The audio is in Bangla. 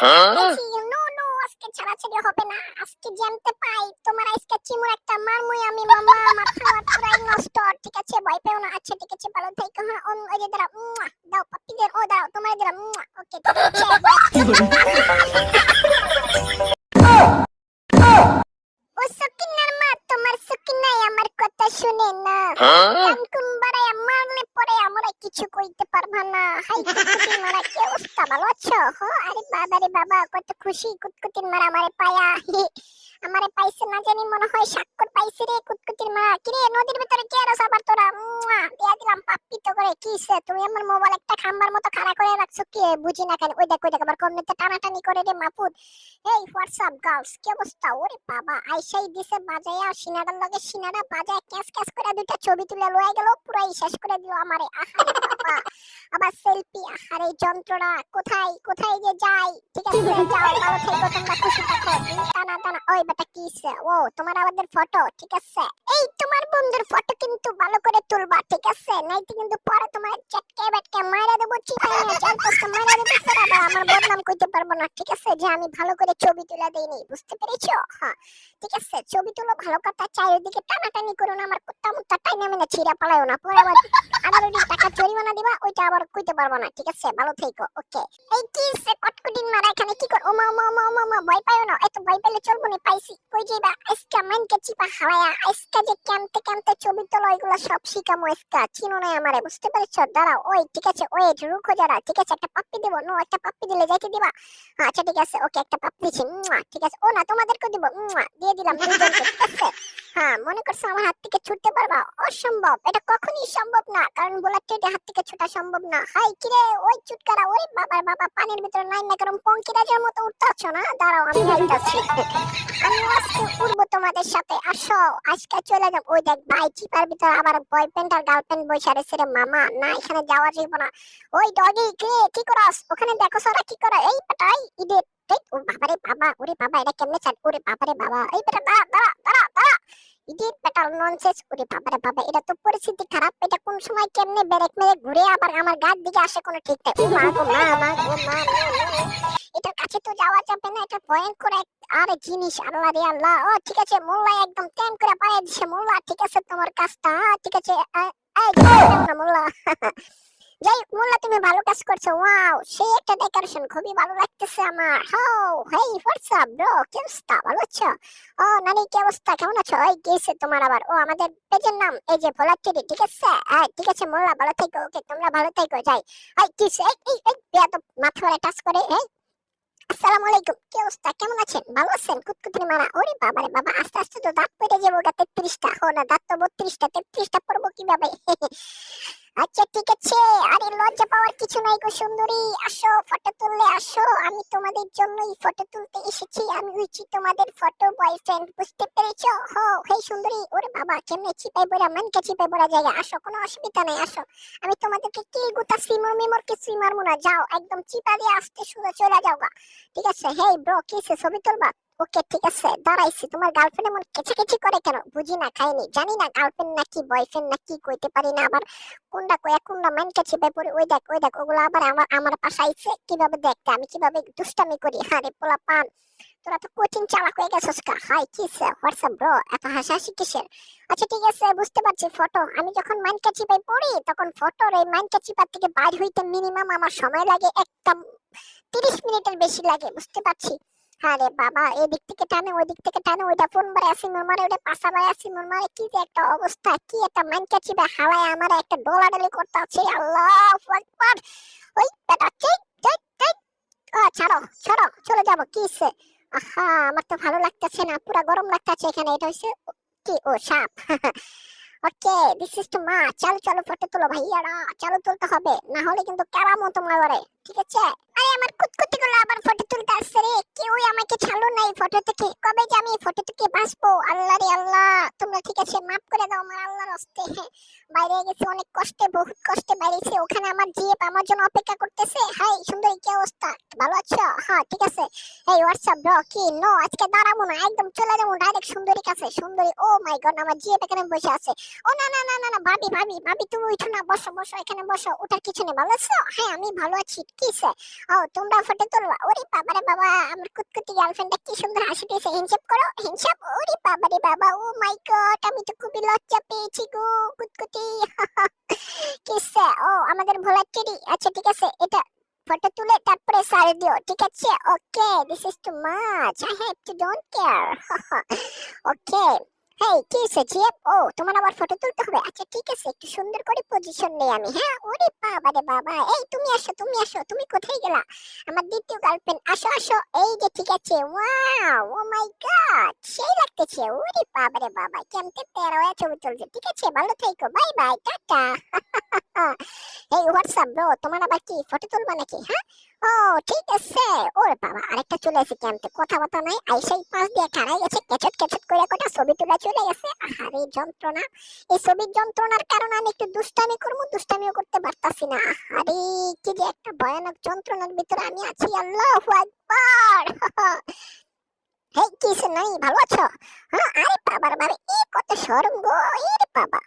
বলছি নো নো আজকে ছাড়াছাড়ি হবে না। আজকে জানতে পাই তোমার আজকে চিমুর একটা মারমুই আমি মামা মাথা পুরাই নষ্ট ঠিক আছে? ভয় পেও না আচ্ছা ঠিক আছে ভালো থেকো হ্যাঁ? অন ওই যে দাঁড়াও দাও পাপ্পিদের ও দাঁড়াও তোমার দিলাম ওকে ও সকিনার মা তোমার সকিনাই আমার কথা শুনে না। কিছু কইতে পারবা না। হাই কুটকুটি মারা, কি অবস্থা? ভালো আছো? হো, আরে বাবা রে বাবা, কত খুশি কুতকুতির মারা আমারে পায়া। আমারে পাইছে না জানি, মনে হয় স্বাক্ষর পাইছে রে কুতকুতির মারা। কি রে নদীর ভিতরে কে আর আবার দিয়া দিলাম পাপ্পি তো করে, কি সে? তুমি আমার মোবাইল একটা খাম্বার মতো খাড়া করে রাখছো কি? বুঝি না কেন। ওই দেখ ওই দেখ, আবার কমনেতে টানাটানি করে রে মাপুদ এই হোয়াটসঅ্যাপ গার্লস কি অবস্থা? ওরে বাবা, আইসাই দিছে, বাজায়া, সিনাডার লগে সিনাডা বাজায় ক্যাস ক্যাস করে দুইটা ছবি তুলে লয়ে গেল, পুরাই শেষ করে দিল আমারে। আহারে বাবা, আবার সেলফি আহারে যন্ত্রণা, কোথায়? কোথায় যে যাই? ঠিক আছে, যাও, ভালো থেকো, তোমরা খুশি থাকো। টানা ওই বেটা কিসে ও তোমার আমাদের ফটো ঠিক আছে? এই তোমার বন্ধুর ফটো কিন্তু ভালো করে তুলবা ঠিক আছে? নাইতে কিন্তু পরে তোমার চটকে বেটকে মাইরা দেবো চিপাই না পোস্ট মাইরা দেবো তোরা আবার আমার বদনাম কইতে পারব না ঠিক আছে? যে আমি ভালো করে ছবি তুলে দেইনি বুঝতে পেরেছ? হ্যাঁ ঠিক আছে? ছবি তুলো ভালো কথা চারিদিকে টানাটানি করো না আমার কুত্তা মুত্তা টাইনা মেনে ছিঁড়া পালায়ও না পরে আবার আবার টাকা জরিমানা দিবা ওইটা আবার কইতে পারব না ঠিক আছে? ভালো থেকো ওকে? এই কি সে কটকটিন মারা এখানে কি কর ওমা ওমা ওমা ওমা ওমা ভয় পাইও না? এত ভয় পেলে চলবো না পাইছি। কই যাইবা? আজকে মাইনকে চিপা হাওয়ায়া আজকে যে ক্যাম্পতে ক্যাম্পতে ছবি তোলো এগুলা সব শিখামো আজকে চিনো না আমারে বুঝতে পেরেছ? দাঁড়াও ওই ঠিক আছে ওই রুখো যারা ঠিক আছে একটা পাপ্পি দেবো নো একটা পাপ্পি দিলে যাইতে দিবা? আচ্ছা ঠিক আছে ওকে একটা পাপ্পি মুয়া, ঠিক আছে ও না তোমাদেরকে দিব দিয়ে দিলাম দুজনকে ঠিক আছে? হ্যাঁ মনে করছ আমার হাত থেকে ছুটতে পারবা? অসম্ভব। এটা কখনই সম্ভব না। কারণ বোলার টেটে হাত থেকে ছোটা সম্ভব না। হাই কিরে ওই চুটকারা ওই বাবার বাবা পানির ভিতরে নাই না কারণ পঙ্কিরাজের মতো উঠতে না? দাঁড়াও আমি যাইতাছি আমি আজকে উঠবো তোমাদের সাথে। আসো আজকে চলে যাব। ওই দেখ ভাই চিপার ভিতরে আবার বয়ফ্রেন্ড আর গার্লফ্রেন্ড বসে রয়েছে রে মামা না এখানে যাওয়া যাইব না। ওই ডগি কে কি করস? ওখানে দেখো সারা কি করে। এই পাটাই ইডে ও বাবারে বাবা ওরে বাবা এটা কেমনে চাট ওরে বাবারে বাবা। এই বেটা দাঁড়া দাঁড়া দাঁড়া দাঁড়া। ইডিয়েট বেটার ননসেন্স ওরে বাবারে বাবা, এটা তো পরিস্থিতি খারাপ। এটা কোন সময় কেমনে ব্রেক মেরে ঘুরে আবার আমার গার দিকে আসে কোনো ঠিক নাই মা গো, মা মা গো, মা এটার কাছে তো যাওয়া যাবে না, এটা ভয়ঙ্কর এক আর জিনিস। আল্লাহ রে আল্লাহ। ও, ঠিক আছে, মোল্লা একদম ট্যাম করে পাঠিয়ে দিছে। মোল্লা, ঠিক আছে তোমার কাজটা, ঠিক আছে মোল্লা। যাই মোল্লা, তুমি ভালো কাজ করছ। ওয়াও সেই একটা ডেকোরেশন খুবই ভালো লাগতেছে আমার। হাও হেই হোয়াটসঅ্যাপ ব্রো কি অবস্থা? ভালো আছো? ও, নানি, কি অবস্থা? কেমন আছো? এই গেছে তোমার আবার? ও, আমাদের পেজের নাম, এই যে ভোলাটিরি ঠিক আছে? হ্যাঁ ঠিক আছে, মোল্লা, ভালো থেকো। ওকে, তোমরা ভালো থেকো, যাই। এই কিস এই এই এই বেয়াদব মাথা মারা টাচ করে, এই। আসসালামু আলাইকুম, কি অবস্থা? কেমন আছেন? ভালো আছেন? কুতকুতরি মারা। ওরে বাবা রে বাবা, আস্তে আস্তে তো দাঁত পেটে যাব গা তেত্রিশটা। ও না, দাঁত তো বত্রিশটা, তেত্রিশটা পড়ব কীভাবে? আচ্ছা ঠিক আছে। আরে, লজ্জা পাওয়ার কিছু নাই গো সুন্দরী। আসো ফটো তুললে আসো। আমি তোমাদের জন্যই ফটো তুলতে এসেছি। আমি হচ্ছি তোমাদের ফটো বয়ফ্রেন্ড বুঝতে পেরেছ? হো, হে সুন্দরী, ওরে বাবা, কেমনে চিপাই বড়া মানকে চিপাই বড়া জায়গা আসো, কোনো অসুবিধা নাই, আসো। আমি তোমাদেরকে কি গুতা সিমর মিমর, কিছুই মারবো না। যাও, একদম চিপা দিয়ে আসতে শুরু চলে যাও গা। ঠিক আছে? হেই, ব্রো কিসে ছবি তুলবা? ওকে, ঠিক আছে, দাঁড়াইছি। তোমার গার্লফ্রেন্ড এমন কেচেকেচি করে কেন? বুঝি না, খাইনি। জানি না গার্লফ্রেন্ড নাকি বয়ফ্রেন্ড নাকি কইতে পারি না। আবার কোনটা কয়া কোনটা মাইন কাছে পড়ে? ওই দেখ ওই দেখ, ওগুলো আবার আমার আমার পাশে আইছে। কীভাবে দেখতে? আমি কীভাবে দুষ্টামি করি? হ্যাঁ রে পোলা পান। তোরা তো কোচিং চালাক হয়ে গেছিস কা। হাই কিসে হোয়াটসঅ্যাপ ব্রো এত হাসাহাসি কিসের? আচ্ছা ঠিক আছে, বুঝতে পারছি ফটো আমি যখন মাইন কাচিপাই পড়ি, তখন ফটোর এই মাইন কাচিপার থেকে বাইর হইতে মিনিমাম আমার সময় লাগে। একটা তিরিশ মিনিটের বেশি লাগে, বুঝতে পারছি। আরে বাবা, এদিক থেকে টানে ওই দিক থেকে টানে ওইটা ফোন বারে আসি মোর মারে ওইটা পাশা বারে আসি মোর মারে, কি যে একটা অবস্থা, কি একটা মাইন কাচিবে হাওয়ায় আমার, একটা ডোলাডালি করতে আছে, আল্লাহ আকবার। ওই বেটা ঠিক ঠিক ঠিক ও, ছাড়ো ছাড়ো, চলে যাব, কি সে আহা, আমার তো ভালো লাগতেছে না, পুরা গরম লাগতেছে এখানে, এটা হচ্ছে কি? ও, সাপ। ওকে দিস ইজ টু মা চলো চলো ফটো তুলো ভাইয়ারা। চলো তুলতে হবে, না হলে কিন্তু কেরামো তোমার ঘরে, ঠিক আছে? আরে আমার কুতকুতি গুলো আবার ফটো তুলতে আসছে রে। কেউই আমাকে ছাড়লো না এই ফটো থেকে। কবে যে আমি ফটো থেকে বাঁচবো? আল্লাহ রে আল্লাহ, তোমরা ঠিক আছে দাও আমার আল্লাহর হস্তে। বাইরে অনেক কষ্টে, বহুত কষ্টে ওখানে আমার আমার জন্য অপেক্ষা করতেছে। হাই কি অবস্থা? ভালো আছো? হ্যাঁ ঠিক আছে। এই হোয়াটসঅ্যাপ কি? নো আজকে দাঁড়াবো না, একদম চলে যাব ডাইরেক্ট কাছে। সুন্দরী ও মাই গড আমার এখানে বসে আছে। ও, না না না না না, ভাবি ভাবি ভাবি, তুমি উঠো না, বসো বসো, এখানে বসো ওটার কিছু নেই, ভালো আছো? হ্যাঁ আমি ভালো আছি, কি ও, তোমরা ফটো তুলবা? ওরে বাবারে বাবা, আমার কুতকুতি গার্লফ্রেন্ডটা কি সুন্দর হাসি দিয়েছে হিনসাপ করো হিনসাপ ওরে বাবা রে বাবা ও মাই গড আমি তো খুবই লজ্জা। পেয়েছি গো কুতকুতি কিসে? ও, আমাদের ভোলার টেডি। আচ্ছা ঠিক আছে, এটা ফটো তুলে তারপরে সারে দিও, ঠিক আছে? Okay this is too much I have to don't care okay hey কি হয়েছে জিএফ ও, তোমার আবার ফটো তুলতে হবে? আচ্ছা ঠিক আছে, একটু সুন্দর করে পজিশন নেই আমি। হ্যাঁ ওরে বাবা রে বাবা। এই, তুমি আসো তুমি আসো, তুমি কোথায় গেলা? আমার দ্বিতীয় গার্লফ্রেন্ড আসো আসো। এই যে, ঠিক আছে। ওয়াও ও মাই গড সেই লাগতেছে। ওরে বাবা রে বাবা, কেমতে তেরো হয়ে ছবি তুলছে। ঠিক আছে, ভালো থেকো। Bye bye tata. এই হোয়াটসঅ্যাপ ব্রো তোমার আবার কি ফটো তুলবা নাকি? হ্যাঁ? ও, ঠিক আছে। ওরে বাবা আরেকটা চলে এসে ক্যাম্পে। কথা বার্তা নাই আইসাই পাশ দিয়ে খাড়াই গেছে। কেচট কেচট করে কটা ছবি তুলে চলে গেছে। আরে যন্ত্রণা। এই ছবির যন্ত্রণার কারণে আমি একটু দুষ্টামি করব। দুষ্টামিও করতে পারতাছি না। আরে কি যে একটা ভয়ানক যন্ত্রণার ভিতরে আমি আছি। আল্লাহ আকবার! হেই কিসে নাই ভালো আছো? হ্যাঁ আরে বাবার বাবা এই কত শরম গো। এর বাবা।